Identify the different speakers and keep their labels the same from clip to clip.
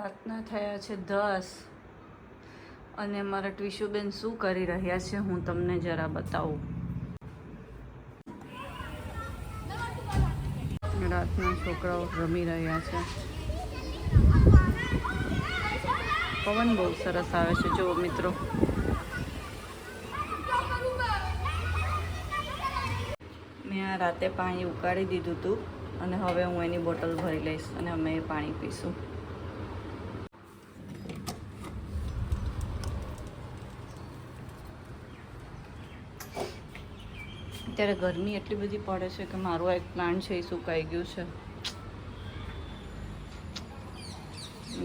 Speaker 1: રાતના થયા છે દસ. અને મારા ટ્વિશુબેન શું કરી રહ્યા છે હું તમને જરા બતાવું. રાતના છોકરાઓ રમી રહ્યા છે. પવન બહુ સરસ આવે છે. જુઓ મિત્રો. મેં આ રાતે પાણી ઉકાળી દીધું હતું અને હવે હું એની બોટલ ભરી લઈશ અને અમે એ પાણી પીશું. અત્યારે ગરમી એટલી બધી પડે છે કે મારું એક પ્લાન્ટ છે, એ સુકાઈ ગયું છે.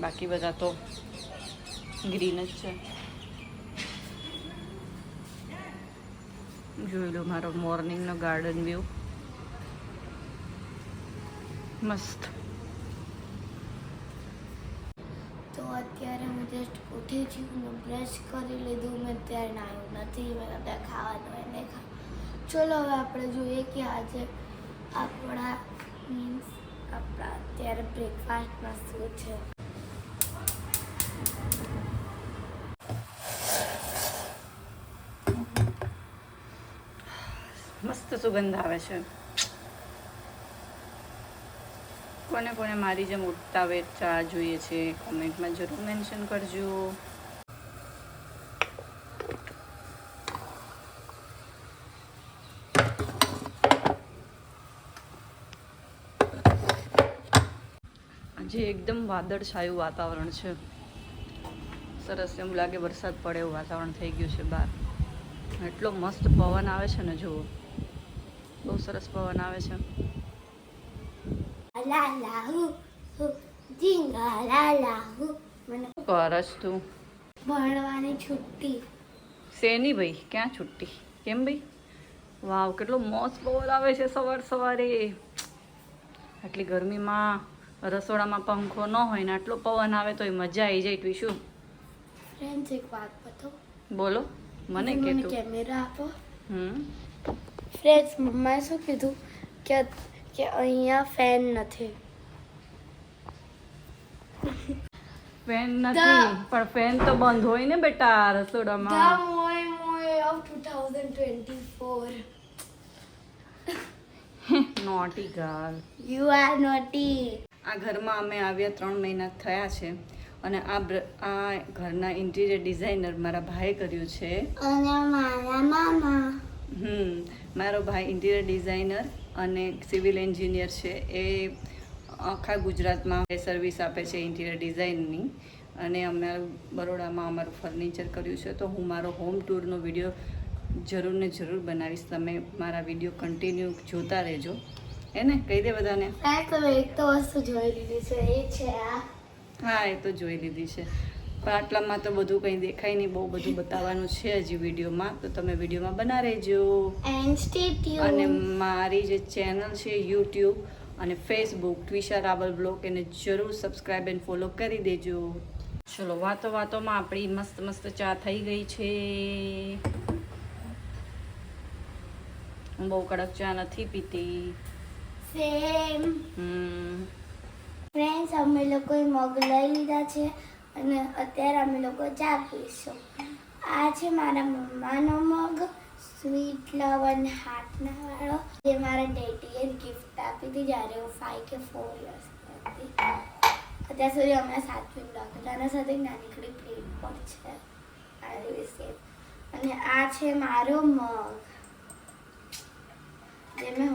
Speaker 1: બાકી બધા તો ગ્રીન જ છે. જોઈ લો મારો મોર્નિંગનો ગાર્ડન વ્યૂ મસ્ત.
Speaker 2: તો અત્યારે હું જસ્ટ ઉઠી છું બ્રશ કરી લીધું. મેં ત્યારે નાહ્યું નથી મેં કદાચ ખાવાનું એને ખા ચલો હવે આપણે જોઈએ કે આજે આપણા મીન્સ આપણા અત્યારે બ્રેકફાસ્ટમાં શું છે.
Speaker 1: મસ્ત સુગંધ આવે છે. કોને કોને મારી જેમ ઉઠતા ચા જોઈએ છે કોમેન્ટમાં જરૂર મેન્શન કરજો. આજે એકદમ વાદળછાયું વાતાવરણ છે. સરસ એમ લાગે વરસાદ પડે એવું વાતાવરણ થઈ ગયું છે બહાર. એટલો મસ્ત પવન આવે છે ને જુઓ. બહુ સરસ પવન આવે છે. કરસ તું?
Speaker 2: ભણવાની છુટ્ટી.
Speaker 1: શેની ભાઈ? ક્યાં છુટ્ટી? કેમ ભાઈ? વાવ કેટલો મોસ્ત પવન આવે છે સવાર સવારે. આટલી ગરમીમાં રસોડામાં પંખો ન હોય ને આટલો પવન આવે તો મજા આવી જાય શું
Speaker 2: ફ્રેન્ડ્સ એક વાત બતો
Speaker 1: બોલો મને કે
Speaker 2: કેમેરા આપો.
Speaker 1: હમ.
Speaker 2: ફ્રેન્ડ્સ મમ્માએ શું કીધું? કે કે અહીંયા ફેન નથી.
Speaker 1: ફેન નથી પણ ફેન તો બંધ હોય ને બેટા
Speaker 2: રસોડામાં.
Speaker 1: રસોડામાં
Speaker 2: મોય મોય of 2024.
Speaker 1: Naughty girl
Speaker 2: You are naughty.
Speaker 1: આ ઘરમાં અમે આવ્યા ત્રણ મહિના થયા છે અને આ આ ઘરના ઇન્ટિરિયર ડિઝાઇનર મારા ભાઈએ કર્યું છે.
Speaker 2: અને મારા મામા.
Speaker 1: હમ મારો ભાઈ ઇન્ટિરિયર ડિઝાઇનર અને સિવિલ એન્જિનિયર છે. એ આખા ગુજરાતમાં સર્વિસ આપે છે ઇન્ટિરિયર ડિઝાઇનની. અને અમે બરોડામાં અમારું ફર્નિચર કર્યું છે. તો હું મારો હોમ ટૂરનો વીડિયો જરૂર ને જરૂર બનાવીશ. તમે મારા વીડિયો કન્ટિન્યુ જોતા રહેજો. હે ને? કહી દે બધાને.
Speaker 2: એક તો વસ્તુ જોઈ લીધી છે એ છે આ.
Speaker 1: હા એ તો જોઈ લીધી છે. પણ આટલામાં તો બધું કંઈ દેખાય નહીં બહુ બધું બતાવવાનું છે હજી વિડીયોમાં. તો તમે વિડીયોમાં બના રહેજો. અને મારી જે ચેનલ છે યુટ્યુબ અને ફેસબુક ટ્વિશા રાવલ બ્લોગ એને જરૂર સબસ્ક્રાઈબ એન્ડ ફોલો કરી દેજો. ચલો વાતો વાતોમાં આપણી મસ્ત મસ્ત ચા થઈ ગઈ છે. હું બહુ કડક ચા નથી પીતી. હમ.
Speaker 2: ફ્રેન્ડ્સ અમે લોકોએ મગ લઈ લીધા છે અને અત્યારે અમે લોકો ચા પીશું. આ છે મારા મમ્માનો મગ સ્વીટ લવ અને હાથના વાળો જે મારા ડેડીએ ગિફ્ટ આપી હતી જ્યારે હું ફાઈવ કે ફોર યર્સ હતી. અત્યાર સુધી અમે સાચવીને રાખેલા આના સાથે નાનીકડી પ્લેટ પણ છે. આવી સેમ અને આ છે મારો મગ જે મેં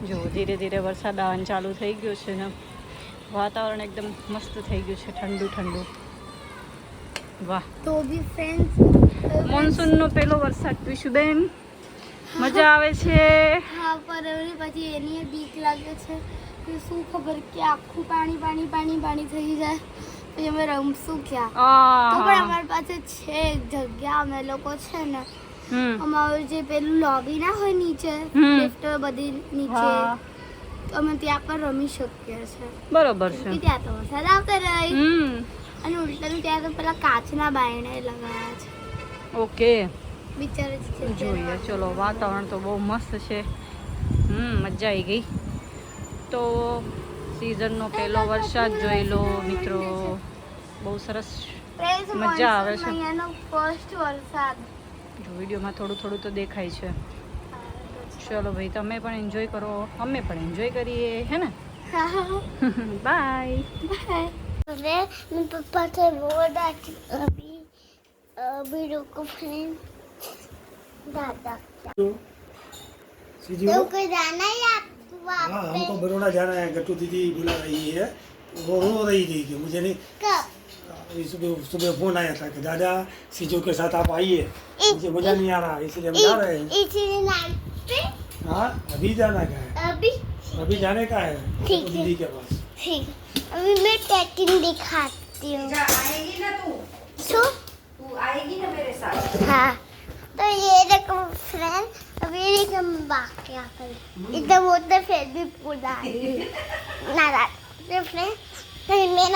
Speaker 1: જો ધીરે ધીરે વરસાદ આવવાનું ચાલુ થઈ ગયો છે ને વાતાવરણ એકદમ મસ્ત થઈ ગયું છે ઠંડુ ઠંડુ. વાહ.
Speaker 2: તો બી ફ્રેન્ડ્સ
Speaker 1: મોન્સૂનનો પહેલો વરસાદ પીશુબેન મજા આવે છે.
Speaker 2: હા પર પછી એની બીક લાગે છે કે શું ખબર કે આખું પાણી પાણી પાણી પાણી થઈ જાય. પછી અમે રમશું ક્યાં? તો પણ અમારી પાસે છે જગ્યા અમે લોકો છે ને અમારું જે પેલું લોબી ના હોય નીચે લિફ્ટ બધી નીચે તો અમે ત્યાં પણ રમી શકીએ છે
Speaker 1: બરોબર છે.
Speaker 2: ત્યાં તો વરસાદ આવતો રહી. અને ઉલટાનું ત્યાં તો પેલા કાચના બાયણે લગાવ્યા છે.
Speaker 1: ઓકે.
Speaker 2: બિચારે
Speaker 1: જોઈએ ચલો વાતાવરણ તો બહુ મસ્ત છે. હમ મજા આવી ગઈ. તો સિઝનનો પહેલો વરસાદ જોઈ લો મિત્રો. બહુ સરસ મજા આવે છે.
Speaker 2: ફર્સ્ટ વરસાદ.
Speaker 1: જો વિડીયોમાં થોડું થોડું તો દેખાય છે ચલો ભાઈ તમે પણ એન્જોય કરો અમે પણ એન્જોય કરીએ હે ને બાય
Speaker 2: अरे मैं पापा से रोड आती अभी अभी रुको फ्रेंड दादा
Speaker 3: तो सीधी
Speaker 2: तो
Speaker 3: वो
Speaker 2: कोई जाना है आपको
Speaker 3: हाँ
Speaker 2: वहाँ
Speaker 3: हमको
Speaker 2: पे
Speaker 3: बड़ौदा जाना है गट्टू दीदी बुला रही है वो रो रही थी कि मुझे नहीं
Speaker 2: कब
Speaker 3: अभी सुबह सुबह फ़ोन आया था कि दादा सीजू के साथ आप आइए। मुझे मज़ा नहीं आ रहा इसलिए हम जा रहे हैं। हाँ अभी जाना का है?
Speaker 2: अभी।
Speaker 3: अभी जाने का है?
Speaker 2: ठीक
Speaker 3: दीदी के पास।
Speaker 2: ठीक अभी मैं पैकिंग दिखाती हूँ।
Speaker 1: આएगी ना तू?
Speaker 2: सो
Speaker 1: तू आएगी ना मेरे साथ?
Speaker 2: हाँ। तो ये देखो फ्रेंड अभी ये देखो मैं बाग क्या कर। इधर वो तो फिर भी पूरा ना ना तो फ्रेंड तो मैं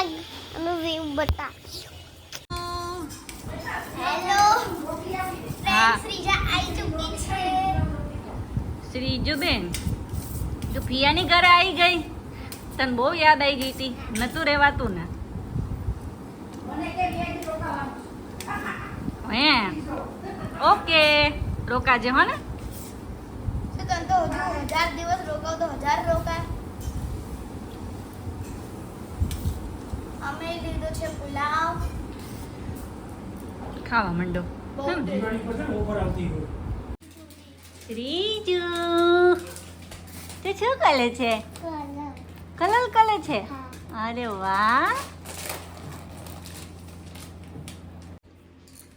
Speaker 2: અમે વ્યૂ બતાવીશું.
Speaker 1: હેલો
Speaker 2: શ્રીજા આવી ચૂકી છે.
Speaker 1: શ્રીજુબેન તું ફિયાની ઘરે આવી ગઈ? તને બહુ યાદ આવી ગઈ હતી. નતું રહેવાતું ને? હે? ઓકે. રોકાજે હો ને?
Speaker 2: તો હજાર દિવસ રોકાવ તો હજાર રોકા
Speaker 1: ખાવા માંડો. તે શું કલે છે? કલર. કલે છે? અરે વાહ.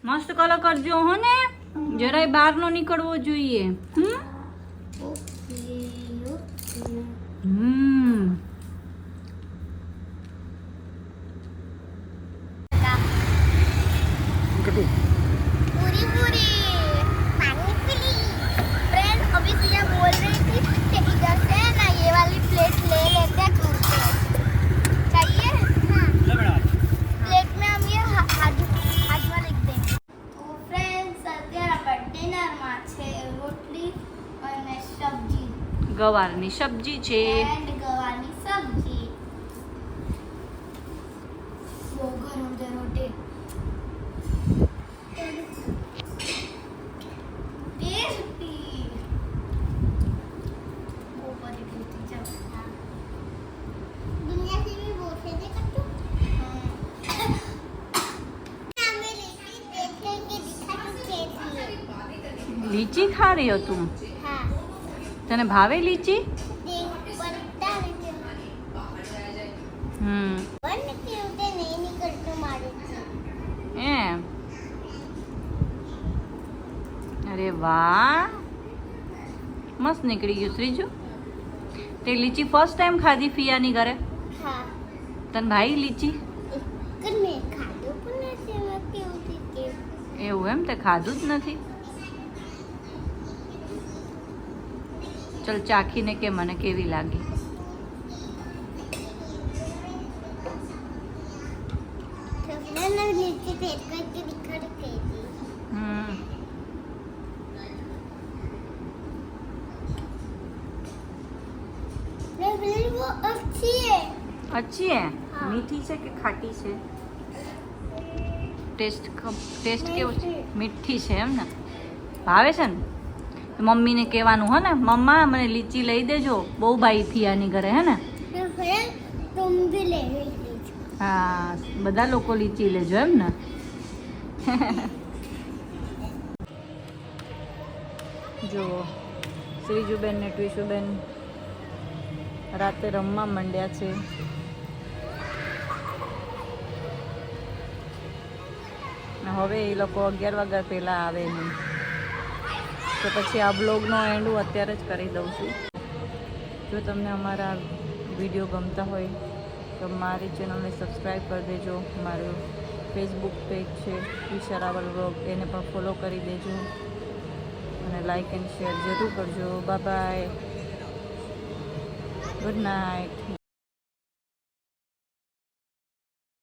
Speaker 1: મસ્ત કલર કરજો હો ને. જરાય બહાર નો નીકળવો જોઈએ. હમ. ગવારની સબ્જી છે. લીચી ખાડી
Speaker 2: હતું.
Speaker 1: તને ભાવે લીચી? હમ. એમ. અરે વાહ. મસ્ત નીકળી ગયું શ્રીજુ. તે લીચી ફર્સ્ટ ટાઈમ ખાધી ફિયાની ઘરે? તને ભાઈ લીચી? એવું એમ? તે ખાધું જ નથી? ચલ ચાખીને કે મને કેવી લાગી
Speaker 2: तो मैंने नीचे फेंक करके दिखा रखी थी
Speaker 1: હમ
Speaker 2: मैं बोली वो अच्छी है
Speaker 1: અચ્છી હે
Speaker 2: હા.
Speaker 1: મીઠી છે કે ખાટી છે ટેસ્ટ ટેસ્ટ કેવો છે મીઠી છે એમ ને ભાવે છે ને તો મમ્મીને કહેવાનું હો ને મમ્મા મને લીચી લઈ દેજો બહુ ભાઈ થી ઘરે હે ને? હા બધા લોકો લીચી લેજો એમ ને. જુઓ શ્રીજુબેન ને ટ્વીસુબેન રાતે રમવા માંડ્યા છે. હવે એ લોકો અગિયાર વાગ્યા પહેલાં આવે નહીં તો પછી આ બ્લોગનો એન્ડ હું અત્યારે જ કરી દઉં છું. જો તમને અમારા વીડિયો ગમતા હોય, તો મારી ચેનલને સબસ્ક્રાઈબ કરી દેજો. મારું ફેસબુક પેજ છે વિશારાવલ વ્લોગ એને પણ ફોલો કરી દેજો. અને લાઇક એન્ડ શેર જરૂર કરજો. Bye good night